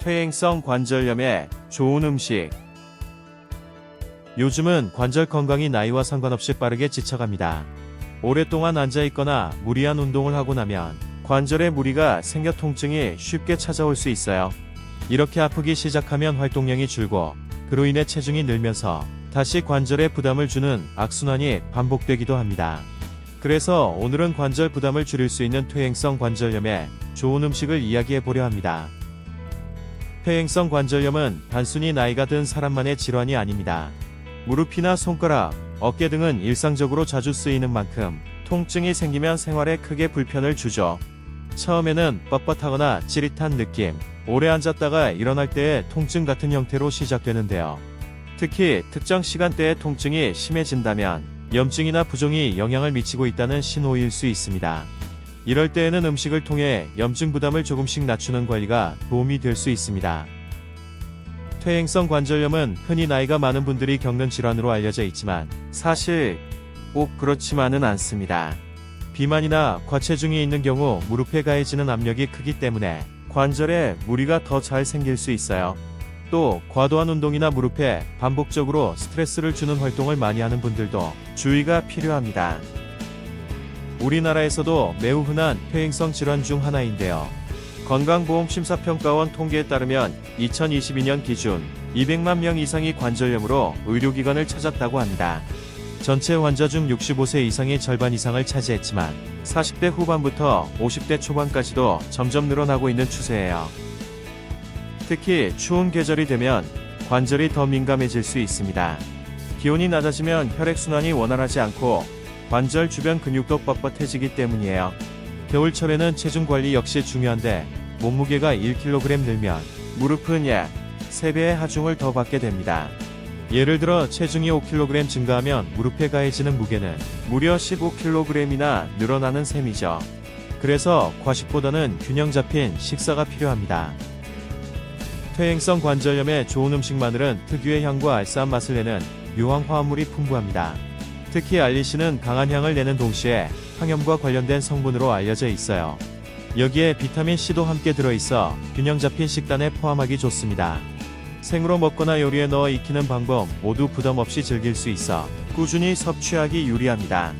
퇴행성 관절염에 좋은 음식. 요즘은 관절 건강이 나이와 상관없이 빠르게 지쳐갑니다. 오랫동안 앉아있거나 무리한 운동을 하고 나면 관절에 무리가 생겨 통증이 쉽게 찾아올 수 있어요. 이렇게 아프기 시작하면 활동량이 줄고 그로 인해 체중이 늘면서 다시 관절에 부담을 주는 악순환이 반복되기도 합니다. 그래서 오늘은 관절 부담을 줄일 수 있는 퇴행성 관절염에 좋은 음식을 이야기해 보려 합니다. 퇴행성 관절염은 단순히 나이가 든 사람만의 질환이 아닙니다. 무릎이나 손가락, 어깨 등은 일상적으로 자주 쓰이는 만큼 통증이 생기면 생활에 크게 불편을 주죠. 처음에는 뻣뻣하거나 찌릿한 느낌, 오래 앉았다가 일어날 때의 통증 같은 형태로 시작되는데요. 특히 특정 시간대에 통증이 심해진다면 염증이나 부종이 영향을 미치고 있다는 신호일 수 있습니다. 이럴 때에는 음식을 통해 염증 부담을 조금씩 낮추는 관리가 도움이 될 수 있습니다. 퇴행성 관절염은 흔히 나이가 많은 분들이 겪는 질환으로 알려져 있지만 사실 꼭 그렇지만은 않습니다. 비만이나 과체중이 있는 경우 무릎에 가해지는 압력이 크기 때문에 관절에 무리가 더 잘 생길 수 있어요. 또 과도한 운동이나 무릎에 반복적으로 스트레스를 주는 활동을 많이 하는 분들도 주의가 필요합니다. 우리나라에서도 매우 흔한 퇴행성 질환 중 하나인데요. 건강보험심사평가원 통계에 따르면 2022년 기준 200만 명 이상이 관절염으로 의료기관을 찾았다고 합니다. 전체 환자 중 65세 이상이 절반 이상을 차지했지만 40대 후반부터 50대 초반까지도 점점 늘어나고 있는 추세예요. 특히 추운 계절이 되면 관절이 더 민감해질 수 있습니다. 기온이 낮아지면 혈액순환이 원활하지 않고 관절 주변 근육도 뻣뻣해지기 때문이에요. 겨울철에는 체중 관리 역시 중요한데 몸무게가 1kg 늘면 무릎은 약 3배의 하중을 더 받게 됩니다. 예를 들어 체중이 5kg 증가하면 무릎에 가해지는 무게는 무려 15kg이나 늘어나는 셈이죠. 그래서 과식보다는 균형 잡힌 식사가 필요합니다. 퇴행성 관절염에 좋은 음식 마늘은 특유의 향과 알싸한 맛을 내는 유황 화합물이 풍부합니다. 특히 알리신은 강한 향을 내는 동시에 항염과 관련된 성분으로 알려져 있어요. 여기에 비타민 C도 함께 들어있어 균형 잡힌 식단에 포함하기 좋습니다. 생으로 먹거나 요리에 넣어 익히는 방법 모두 부담 없이 즐길 수 있어 꾸준히 섭취하기 유리합니다.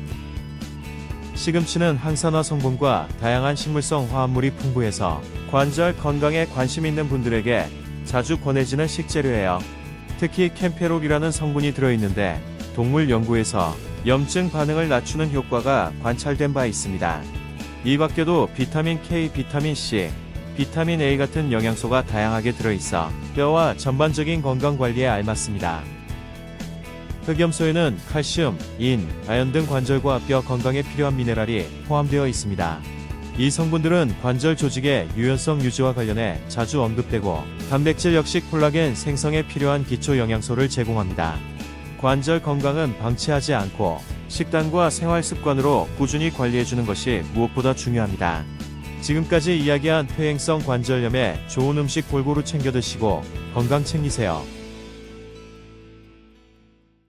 시금치는 항산화 성분과 다양한 식물성 화합물이 풍부해서 관절 건강에 관심 있는 분들에게 자주 권해지는 식재료예요. 특히 캠페롤이라는 성분이 들어있는데 동물 연구에서 염증 반응을 낮추는 효과가 관찰된 바 있습니다. 이 밖에도 비타민 K, 비타민 C, 비타민 A 같은 영양소가 다양하게 들어있어 뼈와 전반적인 건강 관리에 알맞습니다. 흑염소에는 칼슘, 인, 아연 등 관절과 뼈 건강에 필요한 미네랄이 포함되어 있습니다. 이 성분들은 관절 조직의 유연성 유지와 관련해 자주 언급되고 단백질 역시 콜라겐 생성에 필요한 기초 영양소를 제공합니다. 관절 건강은 방치하지 않고 식단과 생활 습관으로 꾸준히 관리해주는 것이 무엇보다 중요합니다. 지금까지 이야기한 퇴행성 관절염에 좋은 음식 골고루 챙겨 드시고 건강 챙기세요.